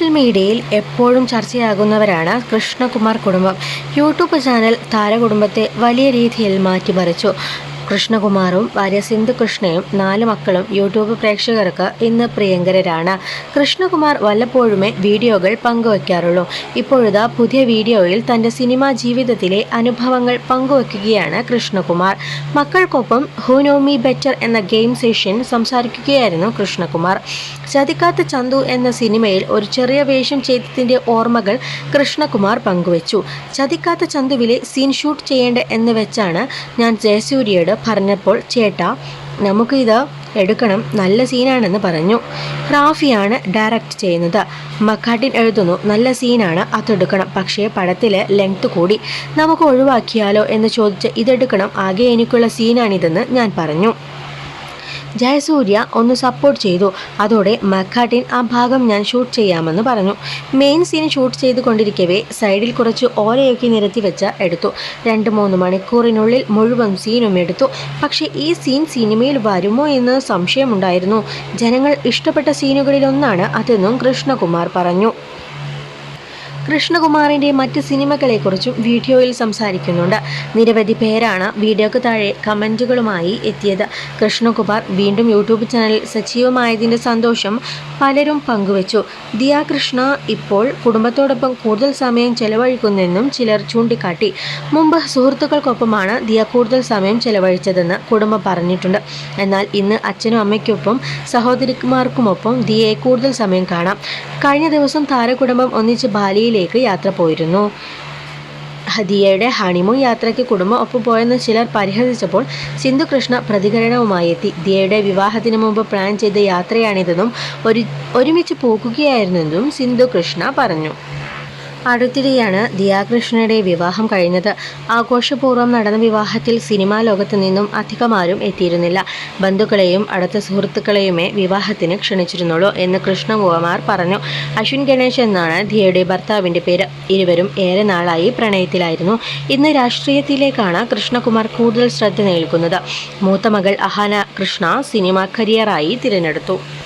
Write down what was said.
Social മീഡിയയിൽ എപ്പോഴും ചർച്ചയാകുന്നവരാണ് കൃഷ്ണകുമാർ കുടുംബം. യൂട്യൂബ് ചാനൽ താരകുടുംബത്തെ വലിയ രീതിയിൽ മാറ്റിമറിച്ചു. കൃഷ്ണകുമാറും ഭാര്യ സിന്ധു കൃഷ്ണയും നാല് മക്കളും യൂട്യൂബ് പ്രേക്ഷകർക്ക് ഇന്ന് പ്രിയങ്കരരാണ്. കൃഷ്ണകുമാർ വല്ലപ്പോഴുമേ വീഡിയോകൾ പങ്കുവയ്ക്കാറുള്ളൂ ഇപ്പോഴുതാ പുതിയ വീഡിയോയിൽ തന്റെ സിനിമാ ജീവിതത്തിലെ അനുഭവങ്ങൾ പങ്കുവയ്ക്കുകയാണ് കൃഷ്ണകുമാർ. മക്കൾക്കൊപ്പം ഹു നോ ബെറ്റർ എന്ന ഗെയിം സെഷൻ സംസാരിക്കുകയായിരുന്നു കൃഷ്ണകുമാർ. ചതിക്കാത്ത ചന്തു എന്ന സിനിമയിൽ ഒരു ചെറിയ വേഷം ചെയ്തതിന്റെ ഓർമ്മകൾ കൃഷ്ണകുമാർ പങ്കുവച്ചു. ചതിക്കാത്ത ചന്തുവിലെ സീൻ ഷൂട്ട് ചെയ്യേണ്ട എന്ന് വെച്ചാണ് ഞാൻ ജയസൂര്യയോട് പറഞ്ഞപ്പോൾ ചേട്ട നമുക്കിത് എടുക്കണം നല്ല സീനാണെന്ന് പറഞ്ഞു. റാഫിയാണ് ഡയറക്റ്റ് ചെയ്യുന്നത്. മക്കാട്ടിൻ എഴുതുന്നു നല്ല സീനാണ് അതെടുക്കണം. പക്ഷേ പടത്തിലെ ലെങ്ത് കൂടി. നമുക്ക് ഒഴിവാക്കിയാലോ എന്ന് ചോദിച്ച് ഇതെടുക്കണം ആകെ എനിക്കുള്ള സീനാണിതെന്ന് ഞാൻ പറഞ്ഞു. ജയസൂര്യ ഒന്ന് സപ്പോർട്ട് ചെയ്തു. അതോടെ മക്കാട്ടിൻ ആ ഭാഗം ഞാൻ ഷൂട്ട് ചെയ്യാമെന്ന് പറഞ്ഞു. മെയിൻ സീൻ ഷൂട്ട് ചെയ്തുകൊണ്ടിരിക്കവേ സൈഡിൽ കുറച്ച് ഓലയൊക്കെ നിരത്തി വെച്ച എടുത്തു. രണ്ട് മൂന്ന് മണിക്കൂറിനുള്ളിൽ മുഴുവൻ സീനും എടുത്തു. പക്ഷേ ഈ സീൻ സിനിമയിൽ വരുമോ എന്ന് സംശയമുണ്ടായിരുന്നു. ജനങ്ങൾ ഇഷ്ടപ്പെട്ട സീനുകളിലൊന്നാണ് അതെന്നും കൃഷ്ണകുമാർ പറഞ്ഞു. കൃഷ്ണകുമാറിന്റെ മറ്റ് സിനിമകളെക്കുറിച്ചും വീഡിയോയിൽ സംസാരിക്കുന്നുണ്ട്. നിരവധി പേരാണ് വീഡിയോക്ക് താഴെ കമന്റുകളുമായി എത്തിയത്. കൃഷ്ണകുമാർ വീണ്ടും യൂട്യൂബ് ചാനൽ സജീവമായതിന്റെ സന്തോഷം പലരും പങ്കുവച്ചു. ദിയ കൃഷ്ണ ഇപ്പോൾ കുടുംബത്തോടൊപ്പം കൂടുതൽ സമയം ചെലവഴിക്കുന്നെന്നും ചിലർ ചൂണ്ടിക്കാട്ടി. മുമ്പ് സുഹൃത്തുക്കൾക്കൊപ്പമാണ് ദിയ കൂടുതൽ സമയം ചെലവഴിച്ചതെന്ന് കുടുംബം പറഞ്ഞിട്ടുണ്ട്. എന്നാൽ ഇന്ന് അച്ഛനും അമ്മയ്ക്കൊപ്പം സഹോദരിമാർക്കുമൊപ്പം ദിയയെ കൂടുതൽ സമയം കാണാം. കഴിഞ്ഞ ദിവസം താരകുടുംബം ഒന്നിച്ച് ബാലിയിലേക്ക് യാത്ര പോയിരുന്നു. ഹദിയയുടെ ഹണിമൂൺ യാത്രയ്ക്ക് കുടുംബം ഒപ്പുപോയെന്ന് ചിലർ പരിഹസിച്ചപ്പോൾ സിന്ധു കൃഷ്ണ പ്രതികരണവുമായി എത്തി ദിയയുടെ വിവാഹത്തിന് മുമ്പ് പ്ലാൻ ചെയ്ത യാത്രയാണിതെന്നും ഒരു ഒരുമിച്ച് പോകുകയായിരുന്നെന്നും സിന്ധു കൃഷ്ണ പറഞ്ഞു. അടുത്തിടെയാണ് ദിയാകൃഷ്ണയുടെ വിവാഹം കഴിഞ്ഞത്. ആഘോഷപൂർവം നടന്ന വിവാഹത്തിൽ സിനിമാ ലോകത്തു നിന്നും അധികമാരും എത്തിയിരുന്നില്ല. ബന്ധുക്കളെയും അടുത്ത സുഹൃത്തുക്കളെയുമേ വിവാഹത്തിന് ക്ഷണിച്ചിരുന്നുള്ളൂ എന്ന് കൃഷ്ണകുമാർ പറഞ്ഞു. അശ്വിൻ ഗണേശ് എന്നാണ് ദിയയുടെ ഭർത്താവിന്റെ പേര്. ഇരുവരും ഏറെ നാളായി പ്രണയത്തിലായിരുന്നു. ഇന്ന് രാഷ്ട്രീയത്തിലേക്കാണ് കൃഷ്ണകുമാർ കൂടുതൽ ശ്രദ്ധ നേൽക്കുന്നത്. മൂത്ത മകൾ അഹാന കൃഷ്ണ സിനിമ കരിയറായി തിരഞ്ഞെടുത്തു.